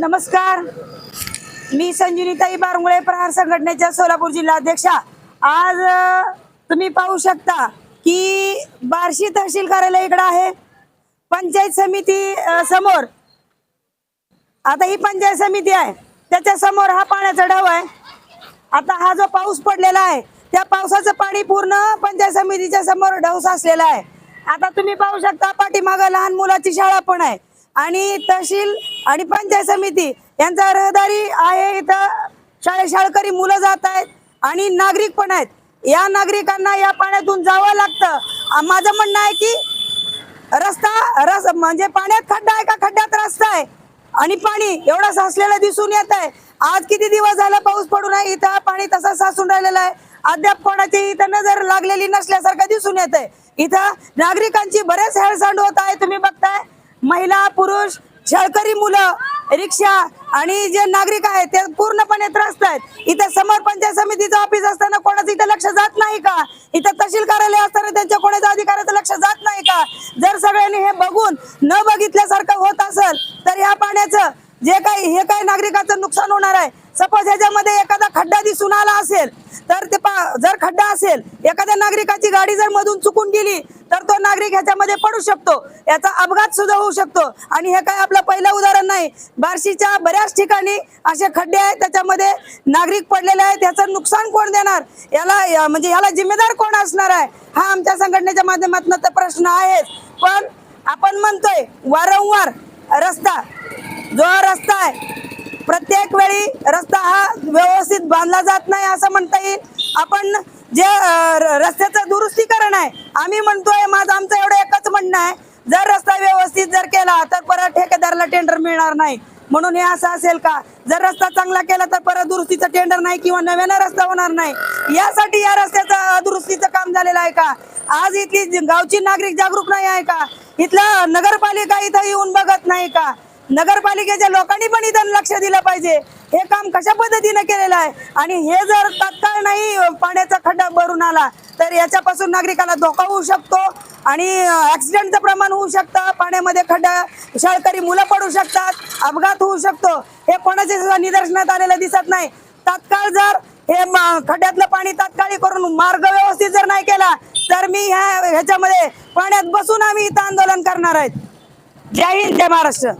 नमस्कार. मी संजीनीताई बारमुळे प्रहार संघटनेच्या सोलापूर जिल्हा अध्यक्षा आज तुम्ही पाहू शकता की बार्शी तहसील कार्यालय इकडं आहे. पंचायत समिती समोर. आता ही पंचायत समिती आहे. त्याच्यासमोर हा पाण्याचा ढव आहे. आता हा जो पाऊस पडलेला आहे त्या पावसाचं पाणी पूर्ण पंचायत समितीच्या समोर ढव साचलेला आहे. आता तुम्ही पाहू शकता पाठीमागं लहान मुलाची शाळा पण आहे. आणि तहसील आणि पंचायत समिती यांचा रहदारी आहे इथं. शाळे शाळकरी मुलं जात आहेत आणि नागरिक पण आहेत. या नागरिकांना या पाण्यातून जावं लागतं. माझं म्हणणं आहे की रस्ता रस म्हणजे पाण्यात खड्डा आहे का? खड्ड्यात रस्ता आहे. आणि पाणी एवढं साचलेलं दिसून येत आहे. आज किती दिवस झाला पाऊस पडू नये इथं पाणी तसं साचून राहिलेलं आहे. अद्याप कोणाची इथं नजर लागलेली नसल्यासारखं दिसून येत आहे इथं नागरिकांची बरेच हेळसांड होत आहे तुम्ही बघताय. महिला पुरुष शेळकरी मुलं रिक्षा आणि जे नागरिक आहेत ते पूर्णपणे त्रस्त आहेत. इथं समोर पंचायत समितीचं ऑफिस असताना कोणाचं इथं लक्ष जात नाही का? इथं तहसील कार्यालय असताना त्यांच्या कोणाच्या अधिकाऱ्याचं लक्ष जात नाही का? जर सगळ्यांनी हे बघून न बघितल्यासारखं होत असेल तर ह्या पाण्याचं जे काही हे काही नागरिकाचं नुकसान होणार आहे. सपोज ह्याच्यामध्ये एखादा खड्डा दिसून आला असेल तर ते पा- जर खड्डा असेल एखाद्या नागरिकाची गाडी जर मधून चुकून गेली तर तो नागरिक ह्याच्यामध्ये पडू शकतो. याचा अपघात सुद्धा होऊ शकतो. आणि हे काय आपलं पहिलं उदाहरण नाही. बार्शीच्या बऱ्याच ठिकाणी असे खड्डे आहेत त्याच्यामध्ये नागरिक पडलेले आहेत. याचं नुकसान कोण देणार? याला या- म्हणजे याला जिम्मेदार कोण असणार आहे? हा आमच्या संघटनेच्या माध्यमातून तर प्रश्न आहेच. पण आपण म्हणतोय वारंवार रस्ता जो रस्ता आहे प्रत्येक वेळी रस्ता हा व्यवस्थित बांधला जात नाही असं म्हणता येईल. आपण जे र- रस्त्याचं दुरुस्तीकरण आहे आम्ही म्हणतोय माझं आमचं एवढं एकच म्हणणं आहे जर रस्ता व्यवस्थित जर केला तर परत ठेकेदाराला टेंडर मिळणार नाही. म्हणून हे असं असेल का? जर रस्ता चांगला केला तर परत दुरुस्तीचं टेंडर नाही किंवा नव्यानं रस्ता होणार नाही. यासाठी या रस्त्याचं दुरुस्तीचं काम झालेलं आहे का? आज इथली गावची नागरिक जागरूक नाही आहे का? इथलं नगरपालिका इथं येऊन बघत नाही का? नगरपालिकेच्या लोकांनी पण इथं लक्ष दिलं पाहिजे. हे काम कशा पद्धतीने केलेलं आहे? आणि हे जर तत्काळ नाही पाण्याचा खड्डा भरून आला तर याच्यापासून नागरिकाला धोका होऊ शकतो आणि ऍक्सिडेंटचं प्रमाण होऊ शकतं. पाण्यामध्ये खड्डा शाळकरी मुलं पडू शकतात अपघात होऊ शकतो. हे कोणाच्या सुद्धा निदर्शनात आलेलं दिसत नाही. तात्काळ जर हे खड्ड्यातलं पाणी तात्काळी करून मार्ग व्यवस्थित जर नाही केला तर मी ह्या ह्याच्यामध्ये पाण्यात बसून आम्ही इथं आंदोलन करणार आहेत. जय हिंद जय महाराष्ट्र.